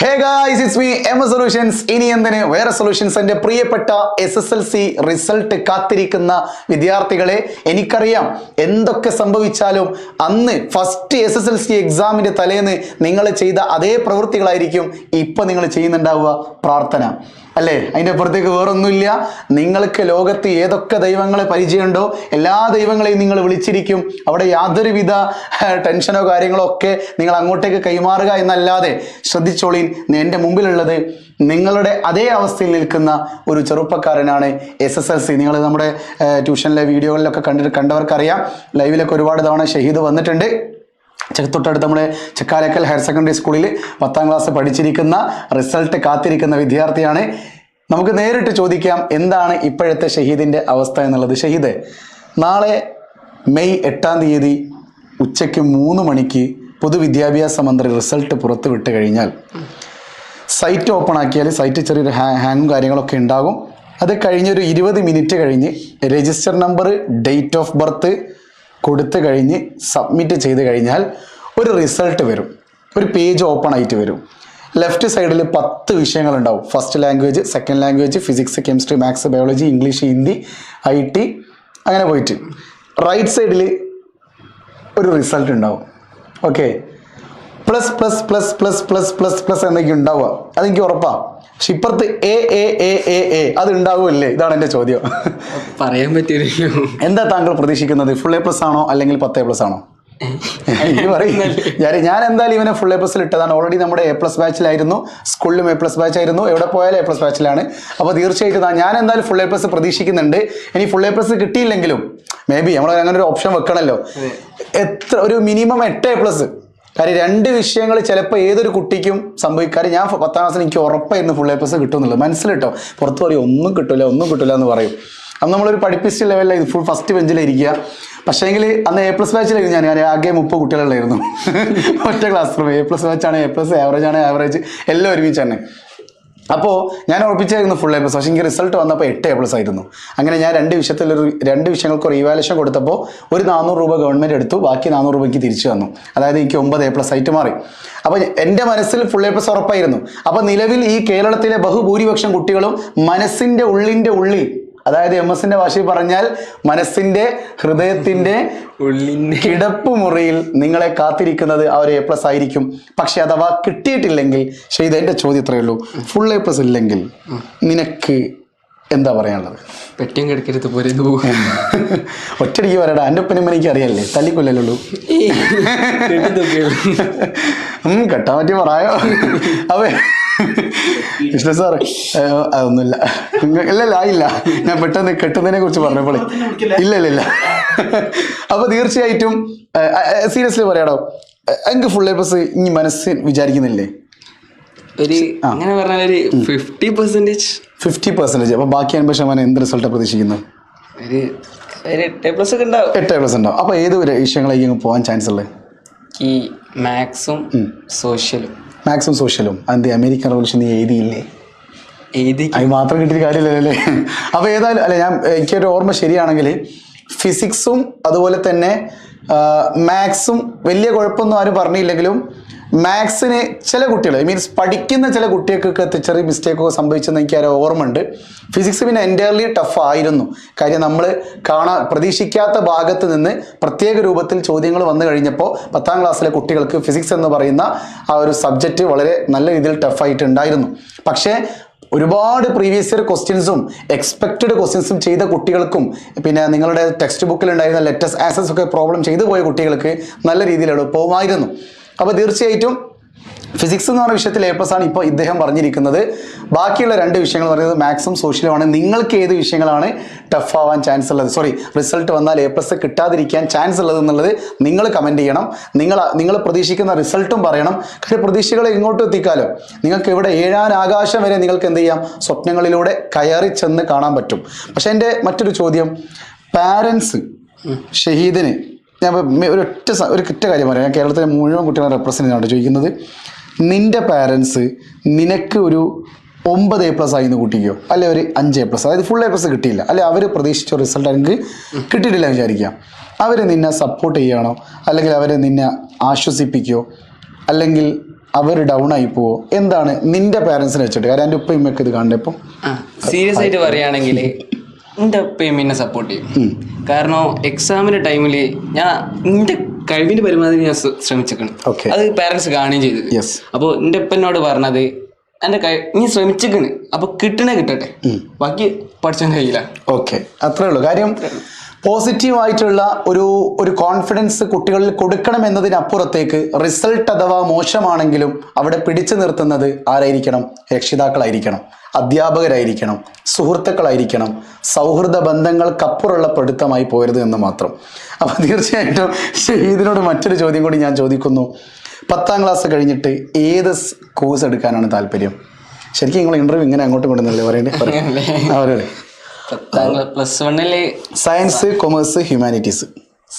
Hey guys it's me M solutions ഇനി എന്തിന്? വേറെ സൊല്യൂഷൻസ് എന്റെ പ്രിയപ്പെട്ട S S L C result കാത്തിരിക്കുന്ന വിദ്യാർത്ഥികളെ എനിക്കറിയാം. എന്തൊക്കെ സംഭവിച്ചാലും അന്ന് first S S L C എക്സാമിന്റെ തലേന്ന് നിങ്ങൾ ചെയ്ത അതേ പ്രവൃത്തികളായിരിക്കും ഇപ്പം നിങ്ങൾ ചെയ്യുന്നുണ്ടാവുക പ്രാർത്ഥന. അല്ലേ? അതിന്റെ അപ്പുറത്തേക്ക് വേറൊന്നുമില്ല. നിങ്ങൾക്ക് ലോകത്ത് ഏതൊക്കെ ദൈവങ്ങളെ പരിചയമുണ്ടോ എല്ലാ ദൈവങ്ങളെയും നിങ്ങൾ വിളിച്ചിരിക്കും. അവിടെ യാതൊരുവിധ ടെൻഷനോ കാര്യങ്ങളോ ഒക്കെ നിങ്ങൾ അങ്ങോട്ടേക്ക് കൈമാറുക എന്നല്ലാതെ. ശ്രദ്ധിച്ചോളീൻ എന്റെ മുമ്പിലുള്ളത് നിങ്ങളുടെ അതേ അവസ്ഥയിൽ നിൽക്കുന്ന ഒരു ചെറുപ്പക്കാരനാണ് എസ് എസ് എൽ സി നിങ്ങൾ നമ്മുടെ ട്യൂഷനിലെ വീഡിയോകളിലൊക്കെ കണ്ടിട്ട് കണ്ടവർക്കറിയാം. ലൈവിലൊക്കെ ഒരുപാട് തവണ ഷഹീദ് വന്നിട്ടുണ്ട്. തൊട്ടടുത്ത് നമ്മുടെ ചെക്കാലക്കൽ ഹയർ സെക്കൻഡറി സ്കൂളിൽ പത്താം ക്ലാസ് പഠിച്ചിരിക്കുന്ന റിസൾട്ട് കാത്തിരിക്കുന്ന വിദ്യാർത്ഥിയാണ്. നമുക്ക് നേരിട്ട് ചോദിക്കാം എന്താണ് ഇപ്പോഴത്തെ ഷഹീദിന്റെ അവസ്ഥ എന്നുള്ളത്. ഷഹീദ് നാളെ മെയ് എട്ടാം തീയതി ഉച്ചയ്ക്ക് മൂന്ന് മണിക്ക് പൊതുവിദ്യാഭ്യാസ മന്ത്രി റിസൾട്ട് പുറത്തു വിട്ട് കഴിഞ്ഞാൽ സൈറ്റ് ഓപ്പൺ ആക്കിയാൽ സൈറ്റ് ചെറിയൊരു ഹാങ്ങും കാര്യങ്ങളൊക്കെ ഉണ്ടാകും. അത് കഴിഞ്ഞൊരു ഇരുപത് മിനിറ്റ് കഴിഞ്ഞ് register number date of birth കൊടുത്തു കഴിഞ്ഞ് സബ്മിറ്റ് ചെയ്ത് കഴിഞ്ഞാൽ ഒരു റിസൾട്ട് വരും. ഒരു പേജ് ഓപ്പൺ ആയിട്ട് വരും. ലെഫ്റ്റ് സൈഡിൽ പത്ത് വിഷയങ്ങളുണ്ടാവും. First language second language physics chemistry maths biology English Hindi I T അങ്ങനെ പോയിട്ട്. റൈറ്റ് സൈഡിൽ ഒരു റിസൾട്ട് ഉണ്ടാവും. Okay plus plus plus plus plus plus plus എന്നൊക്കെ ഉണ്ടാവുക. അതെനിക്ക് ഉറപ്പാ. പക്ഷെ ഇപ്പുറത്ത് A A A A A അത് ഉണ്ടാവുമല്ലേ ഇതാണ് എന്റെ ചോദ്യം. പറയാൻ പറ്റിയ എന്താ താങ്കൾ പ്രതീക്ഷിക്കുന്നത്? ഫുൾ എ പ്ലസ് ആണോ അല്ലെങ്കിൽ പത്ത് എ പ്ലസ് ആണോ. ഞാൻ ഞാൻ എന്തായാലും ഇവനെ ഫുൾ എ പ്ലസിൽ ഇട്ടതാണ്. ഓൾറെഡി നമ്മുടെ എ പ്ലസ് ബാച്ചിലായിരുന്നു സ്കൂളിലും എ പ്ലസ് ബാച്ച് ആയിരുന്നു. എവിടെ പോയാലും എ പ്ലസ് ബാച്ചിലാണ് അപ്പോൾ തീർച്ചയായിട്ടും ഞാൻ എന്തായാലും ഫുൾ എ പ്ലസ് പ്രതീക്ഷിക്കുന്നുണ്ട്. ഇനി ഫുൾ എ പ്ലസ് കിട്ടിയില്ലെങ്കിലും മേ ബി നമ്മൾ അങ്ങനെ ഒരു ഓപ്ഷൻ വെക്കണല്ലോ. എത്ര ഒരു മിനിമം എട്ട് എ പ്ലസ് കാര്യം രണ്ട് വിഷയങ്ങൾ ചിലപ്പോൾ ഏതൊരു കുട്ടിക്കും സംഭവിക്കും. കാര്യം ഞാൻ പത്താം ക്ലാസ്സിൽ എനിക്ക് ഉറപ്പായിരുന്നു ഫുൾ എ പ്ലസ് കിട്ടുമെന്നുള്ളത്. മനസ്സിലിട്ടോ? പുറത്ത് പറയും ഒന്നും കിട്ടില്ല ഒന്നും കിട്ടില്ല എന്ന് പറയും. അന്ന് നമ്മളൊരു പഠിപ്പിച്ച ലെവലിലായി ഫുൾ ഫസ്റ്റ് ബെഞ്ചിലിരിക്കുക പക്ഷേങ്കിൽ അന്ന് എ പ്ലസ് ബാച്ചിലായിരുന്നു ഞാൻ. ഞാൻ ആകെ മുപ്പത് കുട്ടികളുള്ളായിരുന്നു ഒറ്റ ക്ലാസ് റൂം എ പ്ലസ് ബാച്ചാണ് എ പ്ലസ് ആവറേജ് ആണ് ആവറേജ് എല്ലാം ഒരുമിച്ച് തന്നെ. അപ്പോൾ ഞാൻ ഉറപ്പിച്ചായിരുന്നു ഫുൾ എ പ്ലസ് പക്ഷേ എനിക്ക് റിസൾട്ട് വന്നപ്പോൾ എട്ട് എ പ്ലസ് ആയിരുന്നു. അങ്ങനെ ഞാൻ രണ്ട് വിഷയത്തിൽ രണ്ട് വിഷയങ്ങൾക്ക് ഒരു ഇവാലുവേഷൻ കൊടുത്തപ്പോൾ ഒരു നാനൂറ് രൂപ ഗവൺമെന്റ് എടുത്തു. ബാക്കി നാനൂറ് രൂപയ്ക്ക് തിരിച്ചു വന്നു അതായത് എനിക്ക് ഒമ്പത് എ പ്ലസ് ആയിട്ട് മാറി. അപ്പോൾ എന്റെ മനസ്സിൽ ഫുൾ എ പ്ലസ് ഉറപ്പായിരുന്നു. അപ്പോൾ നിലവിൽ ഈ കേരളത്തിലെ ബഹുഭൂരിപക്ഷം കുട്ടികളും മനസ്സിന്റെ ഉള്ളിന്റെ ഉള്ളിൽ അതായത് എം എസിന്റെ ഭാഷയിൽ പറഞ്ഞാൽ മനസ്സിന്റെ ഹൃദയത്തിന്റെ ഉള്ളിന്റെ. കിടപ്പ് മുറിയിൽ നിങ്ങളെ കാത്തിരിക്കുന്നത് ആ ഒരു എ പ്ലസ് ആയിരിക്കും. പക്ഷെ അഥവാ കിട്ടിയിട്ടില്ലെങ്കിൽ ചെയ്ത എന്റെ ചോദ്യം ഇത്രയേ ഉള്ളൂ. ഫുൾ എ പ്ലസ് ഇല്ലെങ്കിൽ നിനക്ക് എന്താ പറയാനുള്ളത്? പെട്ടിയും കിടക്കരുത് പോരെ ഒറ്റടിക്ക് പറയടാ എന്റെ ഒപ്പനും എനിക്ക് അറിയാല്ലേ? തല്ലിക്കൊല്ലല്ലുള്ളൂ ഉം കെട്ടാൻ പറ്റി പറയായോ അവേ കൃഷ്ണ സാർ അതൊന്നുമില്ല. ഇല്ല ഇല്ല ആയില്ല ഞാൻ പെട്ടെന്ന് കെട്ടുന്നതിനെ കുറിച്ച് പറഞ്ഞപ്പോളേ. ഇല്ല ഇല്ല ഇല്ല. അപ്പൊ തീർച്ചയായിട്ടും സീരിയസ്ലി പറയാടോ. എനിക്ക് ഫുൾ എ പ്ലസ് ഇനി മനസ്സിൽ വിചാരിക്കുന്നില്ലേ? ഒരു അങ്ങനെ പറഞ്ഞാൽ ഒരു ഫിഫ്റ്റി പെർസെന്റേജ് ഫിഫ്റ്റി പെർസെന്റേജ് അപ്പൊ ബാക്കി അൻപത് ശതമാനം എന്ത് റിസൾട്ട് പ്രതീക്ഷിക്കുന്നത് ഒരു ഒരു എട്ട് പ്ലസ് ഒക്കെ ഉണ്ടാവും. എട്ട് പ്ലസ് ഉണ്ടാവും. അപ്പൊ ഏത് വിഷയങ്ങളിലേക്ക് വിഷയങ്ങളായിരിക്കും പോകാൻ ചാൻസ് ഉള്ളത് ഈ മാത്സും സോഷ്യലും മാക്സും സോഷ്യലും അതിന്റെ അമേരിക്കൻ റവല്യൂഷൻ നീ എഴുതിയില്ലേ? എഴുതി അത് മാത്രം കിട്ടിയ കാര്യമില്ലല്ലേ? അപ്പോൾ ഏതായാലും അല്ല ഞാൻ എനിക്കൊരു ഓർമ്മ ശരിയാണെങ്കിൽ ഫിസിക്സും അതുപോലെ തന്നെ മാത്സും വലിയ കുഴപ്പമൊന്നും ആരും പറഞ്ഞില്ലെങ്കിലും മാത്സിന് ചില കുട്ടികൾ മീൻസ് പഠിക്കുന്ന ചില കുട്ടികൾക്കൊക്കെ ചെറിയ മിസ്റ്റേക്കൊക്കെ സംഭവിച്ചെന്ന് എനിക്ക് ആരോ ഓർമ്മയുണ്ട്. ഫിസിക്സ് പിന്നെ എന്റയർലി ടഫ് ആയിരുന്നു. കാര്യം നമ്മൾ കാണാ പ്രതീക്ഷിക്കാത്ത ഭാഗത്ത് നിന്ന് പ്രത്യേക രൂപത്തിൽ ചോദ്യങ്ങൾ വന്നു കഴിഞ്ഞപ്പോൾ പത്താം ക്ലാസ്സിലെ കുട്ടികൾക്ക് ഫിസിക്സ് എന്ന് പറയുന്ന ആ ഒരു സബ്ജക്റ്റ് വളരെ നല്ല രീതിയിൽ ടഫായിട്ടുണ്ടായിരുന്നു പക്ഷേ ഒരുപാട് പ്രീവിയസ് ഇയർ ക്വസ്റ്റ്യൻസും എക്സ്പെക്റ്റഡ് ക്വസ്റ്റ്യൻസും ചെയ്ത കുട്ടികൾക്കും പിന്നെ നിങ്ങളുടെ ടെക്സ്റ്റ് ബുക്കിൽ ഉണ്ടായിരുന്ന ലെറ്റസ് ആസസ് ഒക്കെ പ്രോബ്ലം ചെയ്തു പോയ കുട്ടികൾക്ക് നല്ല രീതിയിൽ എളുപ്പവുമായിരുന്നു. അപ്പോൾ തീർച്ചയായിട്ടും ഫിസിക്സ് എന്ന് പറഞ്ഞ വിഷയത്തിൽ എ പ്ലസ് ആണ് ഇപ്പോൾ ഇദ്ദേഹം പറഞ്ഞിരിക്കുന്നത്. ബാക്കിയുള്ള രണ്ട് വിഷയങ്ങൾ എന്ന് പറയുന്നത് മാത്സും സോഷ്യലുമാണ് നിങ്ങൾക്ക് ഏത് വിഷയങ്ങളാണ് ടഫ് ആവാൻ ചാൻസ് ഉള്ളത്? സോറി റിസൾട്ട് വന്നാൽ എ പ്ലസ് കിട്ടാതിരിക്കാൻ ചാൻസ് ഉള്ളത് എന്നുള്ളത് നിങ്ങൾ കമന്റ് ചെയ്യണം. നിങ്ങൾ നിങ്ങൾ പ്രതീക്ഷിക്കുന്ന റിസൾട്ടും പറയണം. കാര്യം പ്രതീക്ഷകളെ ഇങ്ങോട്ട് എത്തിക്കാലോ? നിങ്ങൾക്ക് ഇവിടെ ഏഴാൻ ആകാശം വരെ നിങ്ങൾക്ക് എന്ത് ചെയ്യാം? സ്വപ്നങ്ങളിലൂടെ കയറി ചെന്ന് കാണാൻ പറ്റും. പക്ഷേ എന്റെ മറ്റൊരു ചോദ്യം പാരൻസ് ഷഹീദിന് ഞാൻ ഒരൊറ്റ ഒരു ഒറ്റ കാര്യം പറയാം. ഞാൻ കേരളത്തിലെ മുഴുവൻ കുട്ടികളെ റെപ്രസെന്റ് ചെയ്താണ് ചോദിക്കുന്നത്. നിന്റെ പാരൻസ് നിനക്ക് ഒരു ഒമ്പത് എ പ്ലസ് ആയിരുന്നു കൂട്ടിക്കോ? അല്ലെ ഒരു അഞ്ച് എ പ്ലസ് അതായത് ഫുൾ എ പ്ലസ് കിട്ടിയില്ല. അല്ലെ അവർ പ്രതീക്ഷിച്ച റിസൾട്ട് എനിക്ക് കിട്ടിയിട്ടില്ല എന്ന് വിചാരിക്കാം. അവർ നിന്നെ സപ്പോർട്ട് ചെയ്യണോ അല്ലെങ്കിൽ അവർ നിന്നെ ആശ്വസിപ്പിക്കുകയോ അല്ലെങ്കിൽ അവർ ഡൗൺ ആയി പോവോ? എന്താണ് നിന്റെ പാരൻസിനെ വെച്ചിട്ട്? കാരണം എന്റെ ഉപ്പയും ഇത് കാണുന്നത് ഇപ്പം. സീരിയസ് ആയിട്ട് പറയുകയാണെങ്കിൽ എന്റെ ഉപ്പയും എന്നെ സപ്പോർട്ട് ചെയ്യും കാരണം എക്സാമിന്റെ ടൈമിൽ ഞാൻ എന്റെ കഴിവിന്റെ പരമാവധി ഞാൻ ശ്ര- ശ്രമിച്ചേക്കണം അത് പാരൻസ് കാണുകയും ചെയ്തത് അപ്പോൾ എന്റെ ഉപ്പനോട് പറഞ്ഞത് എന്റെ കൈ നീ ശ്രമിച്ചേക്കണ് അപ്പൊ കിട്ടണേ കിട്ടട്ടെ. ബാക്കി പഠിച്ചാൻ കഴിയില്ല. ഓക്കെ അത്രേ ഉള്ളൂ. കാര്യം പോസിറ്റീവായിട്ടുള്ള ഒരു ഒരു കോൺഫിഡൻസ് കുട്ടികളിൽ കൊടുക്കണം എന്നതിനപ്പുറത്തേക്ക് റിസൾട്ട് അഥവാ മോശമാണെങ്കിലും അവിടെ പിടിച്ചു നിർത്തുന്നത് ആരായിരിക്കണം? രക്ഷിതാക്കളായിരിക്കണം. അധ്യാപകരായിരിക്കണം. സുഹൃത്തുക്കളായിരിക്കണം. സൗഹൃദ ബന്ധങ്ങൾക്കപ്പുറമുള്ള പഠിത്തമായി പോരുത് എന്ന് മാത്രം. അപ്പോൾ തീർച്ചയായിട്ടും ഷഹീദിനോട് മറ്റൊരു ചോദ്യം കൂടി ഞാൻ ചോദിക്കുന്നു. പത്താം ക്ലാസ് കഴിഞ്ഞിട്ട് ഏത് കോഴ്സ് എടുക്കാനാണ് താല്പര്യം? ശരിക്കും നിങ്ങൾ ഇന്റർവ്യൂ ഇങ്ങനെ അങ്ങോട്ട് കൊണ്ടുവന്നല്ലേ പറയണ്ടേ അവരോട് ക്ലാസ് പ്ലസ് വണ്ണിൽ സയൻസ് കൊമേഴ്സ് ഹ്യൂമാനിറ്റീസ്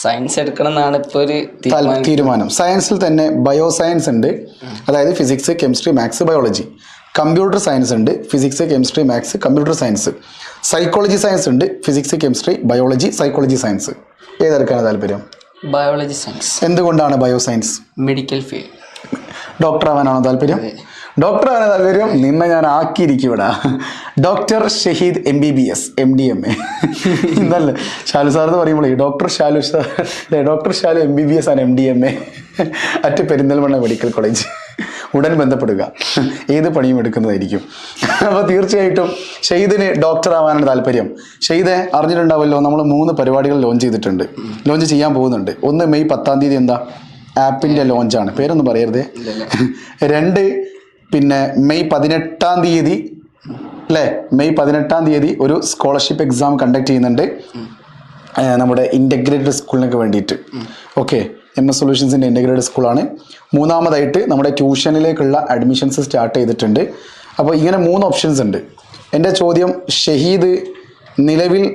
സയൻസ് എടുക്കണം എന്നാണ് ഇപ്പോൾ ഒരു തീരുമാനം. തീരുമാനം. സയൻസിൽ തന്നെ ബയോ സയൻസ് ഉണ്ട്. അതായത് physics chemistry maths biology computer science ഉണ്ട്. Physics chemistry maths computer science psychology science ഉണ്ട്. Physics chemistry biology psychology science ഏതെടുക്കാനാണ് താല്പര്യം? ബയോളജി സയൻസ് എന്തുകൊണ്ടാണ് bio science medical field doctor ആവാനാണോ താല്പര്യം? ഡോക്ടർ ആണ് താല്പര്യം? നിന്നെ ഞാൻ ആക്കിയിരിക്കും ഇവിടെ doctor Shaheed M B B S M D M A ഇന്നല്ലേ ഷാലു സാർ എന്ന് പറയുമ്പോൾ doctor Shalu sir doctor Shalu M B B S ആണ് M D M A at Perinthalmanna medical college. ഉടൻ ബന്ധപ്പെടുക. ഏത് പണിയും എടുക്കുന്നതായിരിക്കും. അപ്പോൾ തീർച്ചയായിട്ടും ഷെയ്ദിന് ഡോക്ടർ ആവാനാണ് താല്പര്യം. ഷെയ്ദെ അറിഞ്ഞിട്ടുണ്ടാവുമല്ലോ നമ്മൾ മൂന്ന് പരിപാടികൾ ലോഞ്ച് ചെയ്തിട്ടുണ്ട്. ലോഞ്ച് ചെയ്യാൻ പോകുന്നുണ്ട്. ഒന്ന് മെയ് പത്താം തീയതി എന്താ? ആപ്പിന്റെ ലോഞ്ചാണ് പേരൊന്നും പറയരുത്. രണ്ട് പിന്നെ മെയ് പതിനെട്ടാം തീയതി അല്ലേ? മെയ് പതിനെട്ടാം തീയതി ഒരു സ്കോളർഷിപ്പ് എക്സാം കണ്ടക്ട് ചെയ്യുന്നുണ്ട്. നമ്മുടെ ഇന്റഗ്രേറ്റഡ് സ്കൂളിനൊക്കെ വേണ്ടിയിട്ട്. ഓക്കെ എം എസ് സൊല്യൂഷൻസിന്റെ ഇന്റഗ്രേറ്റഡ് സ്കൂളാണ് മൂന്നാമതായിട്ട് നമ്മുടെ ട്യൂഷനിലേക്കുള്ള അഡ്മിഷൻസ് സ്റ്റാർട്ട് ചെയ്തിട്ടുണ്ട്. അപ്പോൾ ഇങ്ങനെ മൂന്ന് ഓപ്ഷൻസ് ഉണ്ട്. എന്റെ ചോദ്യം ഷഹീദ് നിലവിൽ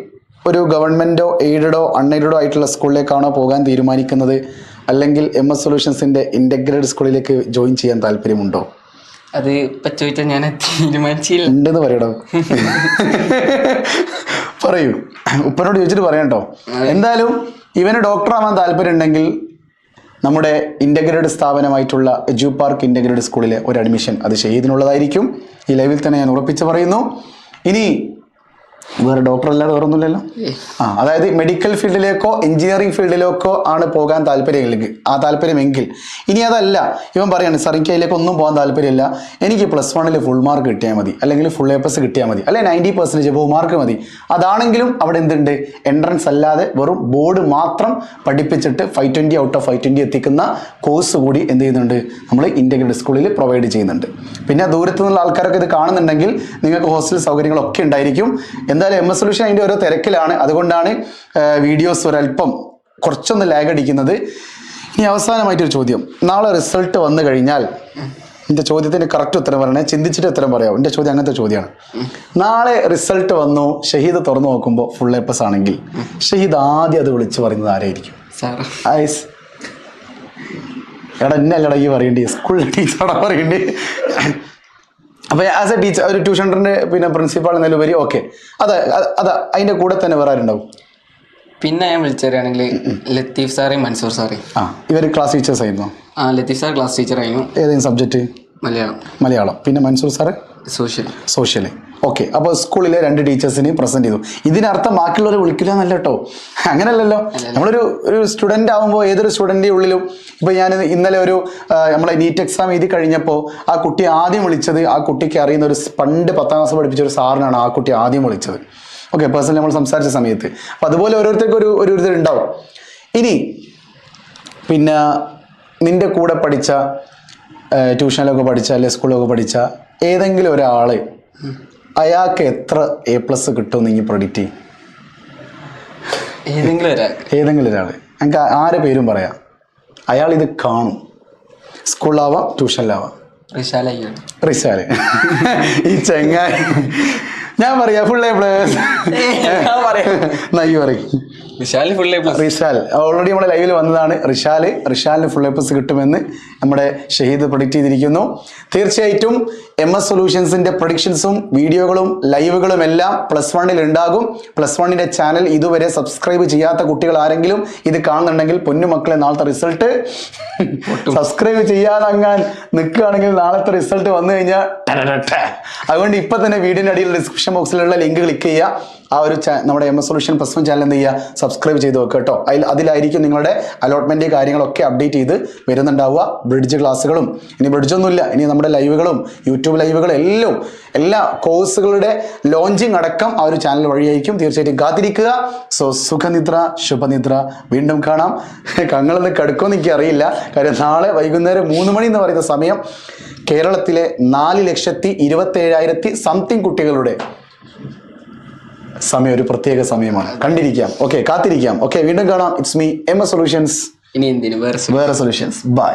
ഒരു ഗവൺമെന്റോ എയ്ഡഡോ അൺഎയ്ഡഡോ ആയിട്ടുള്ള സ്കൂളിലേക്കാണോ പോകാൻ തീരുമാനിക്കുന്നത്? അല്ലെങ്കിൽ എം എസ് സൊല്യൂഷൻസിന്റെ ഇന്റഗ്രേറ്റഡ് സ്കൂളിലേക്ക് ജോയിൻ ചെയ്യാൻ താല്പര്യമുണ്ടോ? അത് ഇപ്പൊ ചോദിച്ചാൽ ഞാൻ തീരുമാനിച്ചില്ല. ഉണ്ടെന്ന് പറയടോ പറയൂ. ഉപ്പനോട് ചോദിച്ചിട്ട് പറയണ്ടോ എന്തായാലും ഇവന് ഡോക്ടർ ആവാൻ താല്പര്യം ഉണ്ടെങ്കിൽ നമ്മുടെ ഇന്റഗ്രേറ്റഡ് സ്ഥാപനമായിട്ടുള്ള എജു പാർക്ക് ഇന്റഗ്രേറ്റഡ് സ്കൂളിലെ ഒരു അഡ്മിഷൻ അത് ഷെയ്ദിനുള്ളതായിരിക്കും ഈ ലൈവിൽ തന്നെ ഞാൻ ഉറപ്പിച്ച് പറയുന്നു. ഇനി വേറെ ഡോക്ടർ അല്ലാതെ വേറെ ഒന്നുമില്ലല്ലോ ആ അതായത് മെഡിക്കൽ ഫീൽഡിലേക്കോ എഞ്ചിനീയറിംഗ് ഫീൽഡിലേക്കോ ആണ് പോകാൻ താല്പര്യമെങ്കിൽ ആ താല്പര്യമെങ്കിൽ. ഇനി അതല്ല. ഇവൻ പറയാണ് സാർ എനിക്ക് അതിലേക്ക് ഒന്നും പോകാൻ താല്പര്യമില്ല. എനിക്ക് പ്ലസ് വണ്ണിൽ ഫുൾ മാർക്ക് കിട്ടിയാൽ മതി. അല്ലെങ്കിൽ ഫുൾ എ പ്ലസ് കിട്ടിയാൽ മതി. അല്ലെങ്കിൽ നയന്റി പെർസെന്റേജ് ബഹു മാർക്ക് മതി. അതാണെങ്കിലും അവിടെ എന്തുണ്ട്? എൻട്രൻസ് അല്ലാതെ വെറും ബോർഡ് മാത്രം പഠിപ്പിച്ചിട്ട് five twenty out of five twenty എത്തിക്കുന്ന കോഴ്സ് കൂടി എന്ത് ചെയ്യുന്നുണ്ട്? നമ്മൾ ഇന്റഗ്രേറ്റഡ് സ്കൂളിൽ പ്രൊവൈഡ് ചെയ്യുന്നുണ്ട്. പിന്നെ ദൂരത്തു നിന്നുള്ള ആൾക്കാരൊക്കെ ഇത് കാണുന്നുണ്ടെങ്കിൽ നിങ്ങൾക്ക് ഹോസ്റ്റൽ സൗകര്യങ്ങളൊക്കെ ഉണ്ടായിരിക്കും. എന്തായാലും എം എസ് സൊല്യൂഷൻ അതിന്റെ ഓരോ തിരക്കിലാണ്. അതുകൊണ്ടാണ് വീഡിയോസ് ഒരല്പം കുറച്ചൊന്ന് ലാഗ് അടിക്കുന്നത്. ഇനി അവസാനമായിട്ടൊരു ചോദ്യം. നാളെ റിസൾട്ട് വന്നു കഴിഞ്ഞാൽ എന്റെ ചോദ്യത്തിന് കറക്റ്റ് ഉത്തരം പറയണേ ചിന്തിച്ചിട്ട് ഉത്തരം പറയാം എന്റെ ചോദ്യം അങ്ങനത്തെ ചോദ്യമാണ്. നാളെ റിസൾട്ട് വന്നു ഷഹീദ് തുറന്നു നോക്കുമ്പോൾ ഫുൾ എ പ്ലസ് ആണെങ്കിൽ ഷഹീദ് ആദ്യം അത് വിളിച്ച് പറയുന്നത് ആരായിരിക്കും? ഐസ്. എടാ എന്നെ അല്ലടങ്ങി ഈ പറയണ്ടേ? സ്കൂൾ ടീച്ചറാണ് പറയണ്ടേ? അപ്പോൾ ആസ് എ ടീച്ചർ ഒരു ട്യൂഷൻ സെന്ററിന്റെ പിന്നെ പ്രിൻസിപ്പാൾ എന്നതിലുപരി ഓക്കെ അതെ അത് അത് അതിന്റെ കൂടെ തന്നെ വേറെ ആരുണ്ടാവും? പിന്നെ ഞാൻ വിളിച്ചവരാണെങ്കിൽ ലത്തീഫ് സാറേയും മൻസൂർ സാറേയും ആ ഇവർ ക്ലാസ് ടീച്ചേഴ്സ് ആയിരുന്നു? ആ ലത്തീഫ് സാർ ക്ലാസ് ടീച്ചർ ആയിരുന്നു. ഏതെങ്കിലും സബ്ജക്റ്റ് മലയാളം. മലയാളം. പിന്നെ Mansoor sir? Social social okay അപ്പോൾ സ്കൂളിലെ രണ്ട് ടീച്ചേഴ്സിനെയും പ്രസന്റ് ചെയ്തു. ഇതിനർത്ഥം ബാക്കിയുള്ളവരെ വിളിക്കില്ല എന്നല്ല കേട്ടോ അങ്ങനല്ലല്ലോ നമ്മളൊരു ഒരു സ്റ്റുഡന്റ് ആകുമ്പോൾ ഏതൊരു സ്റ്റുഡന്റെ ഉള്ളിലും ഇപ്പോൾ ഞാൻ ഇന്നലെ ഒരു നമ്മളെ നീറ്റ് എക്സാം എഴുതി കഴിഞ്ഞപ്പോൾ ആ കുട്ടി ആദ്യം വിളിച്ചത് ആ കുട്ടിക്ക് അറിയുന്ന ഒരു പണ്ട് പത്താം ക്ലാസ് പഠിപ്പിച്ച ഒരു സാറിനാണ് ആ കുട്ടി ആദ്യം വിളിച്ചത്. ഓക്കെ പേഴ്സണലി നമ്മൾ സംസാരിച്ച സമയത്ത്. അപ്പോൾ അതുപോലെ ഓരോരുത്തർക്കും ഒരു ഒരു ഇത് ഉണ്ടാവും. ഇനി പിന്നെ നിന്റെ കൂടെ പഠിച്ച ട്യൂഷനിലൊക്കെ പഠിച്ച അല്ലെ സ്കൂളിലൊക്കെ പഠിച്ച ഏതെങ്കിലും ഒരാളെ അയാൾക്ക് എത്ര എ പ്ലസ് കിട്ടുമെന്ന് ഇനി പ്രൊഡിക്റ്റ് ചെയ്യും. ഏതെങ്കിലും ഒരാൾ. ഏതെങ്കിലും ഒരാൾ. എനിക്ക് ആരെ പേരും പറയാം. അയാൾ ഇത് കാണും. സ്കൂളിലാവാം ട്യൂഷനിലാവാം. റിസാൽ ഈ ചെങ്ങായി ഞാൻ പറയാ ഫുൾ എ പ്ലസ് ഞാൻ പറയാം. നയ്യു പറയും. റിഷാൽ ഓൾറെഡി നമ്മുടെ ലൈവിൽ വന്നതാണ്. റിഷാൽ റിഷാലിന് ഫുൾ എ പ്ലസ് കിട്ടുമെന്ന് നമ്മുടെ ഷഹീദ് പ്രൊഡിക്റ്റ് ചെയ്തിരിക്കുന്നു. തീർച്ചയായിട്ടും എം എസ് സൊല്യൂഷൻസിന്റെ പ്രൊഡിക്ഷൻസും വീഡിയോകളും ലൈവുകളും എല്ലാം പ്ലസ് വണ്ണിൽ ഉണ്ടാകും. പ്ലസ് വണ്ണിന്റെ ചാനൽ ഇതുവരെ സബ്സ്ക്രൈബ് ചെയ്യാത്ത കുട്ടികൾ ആരെങ്കിലും ഇത് കാണുന്നുണ്ടെങ്കിൽ പൊന്നു മക്കളെ നാളത്തെ റിസൾട്ട് സബ്സ്ക്രൈബ് ചെയ്യാതെ അങ്ങാൻ നിൽക്കുകയാണെങ്കിൽ നാളത്തെ റിസൾട്ട് വന്നു കഴിഞ്ഞാൽ അതുകൊണ്ട് ഇപ്പൊ തന്നെ വീഡിയോന്റെ അടിയിൽ ഡിസ്ക്രിപ്ഷൻ ബോക്സിലുള്ള ലിങ്ക് ക്ലിക്ക് ചെയ്യുക. ആ ഒരു നമ്മുടെ M S solution plus one channel എന്ത് ചെയ്യുക? സബ്സ്ക്രൈബ് ചെയ്ത് വെക്കുക കേട്ടോ. അതിൽ അതിലായിരിക്കും നിങ്ങളുടെ അലോട്ട്മെന്റ് കാര്യങ്ങളൊക്കെ അപ്ഡേറ്റ് ചെയ്ത് വരുന്നുണ്ടാവുക. ബ്രിഡ്ജ് ക്ലാസ്സുകളും ഇനി ബ്രിഡ്ജൊന്നുമില്ല ഇനി നമ്മുടെ ലൈവുകളും യൂട്യൂബ് ലൈവുകളും എല്ലാം എല്ലാ കോഴ്സുകളുടെ ലോഞ്ചിങ് അടക്കം ആ ഒരു ചാനൽ വഴിയായിരിക്കും. തീർച്ചയായിട്ടും കാത്തിരിക്കുക. സോ സുഖനിദ്ര ശുഭനിദ്ര. വീണ്ടും കാണാം. കങ്ങളൊന്ന് കടുക്കുമെന്ന് എനിക്ക് അറിയില്ല. കാര്യം നാളെ വൈകുന്നേരം മൂന്ന് മണി എന്ന് പറയുന്ന സമയം കേരളത്തിലെ നാല് ലക്ഷത്തി ഇരുപത്തി ഏഴായിരത്തി സംതിങ് കുട്ടികളുടെ സമയം ഒരു പ്രത്യേക സമയമാണ്. കണ്ടിരിക്കാം. ഓക്കെ കാത്തിരിക്കാം. ഓക്കെ വീണ്ടും കാണാം. It's me M S solutions ഇനി എന്തിനു? വേറെ വേറെ സൊല്യൂഷൻസ് ബൈ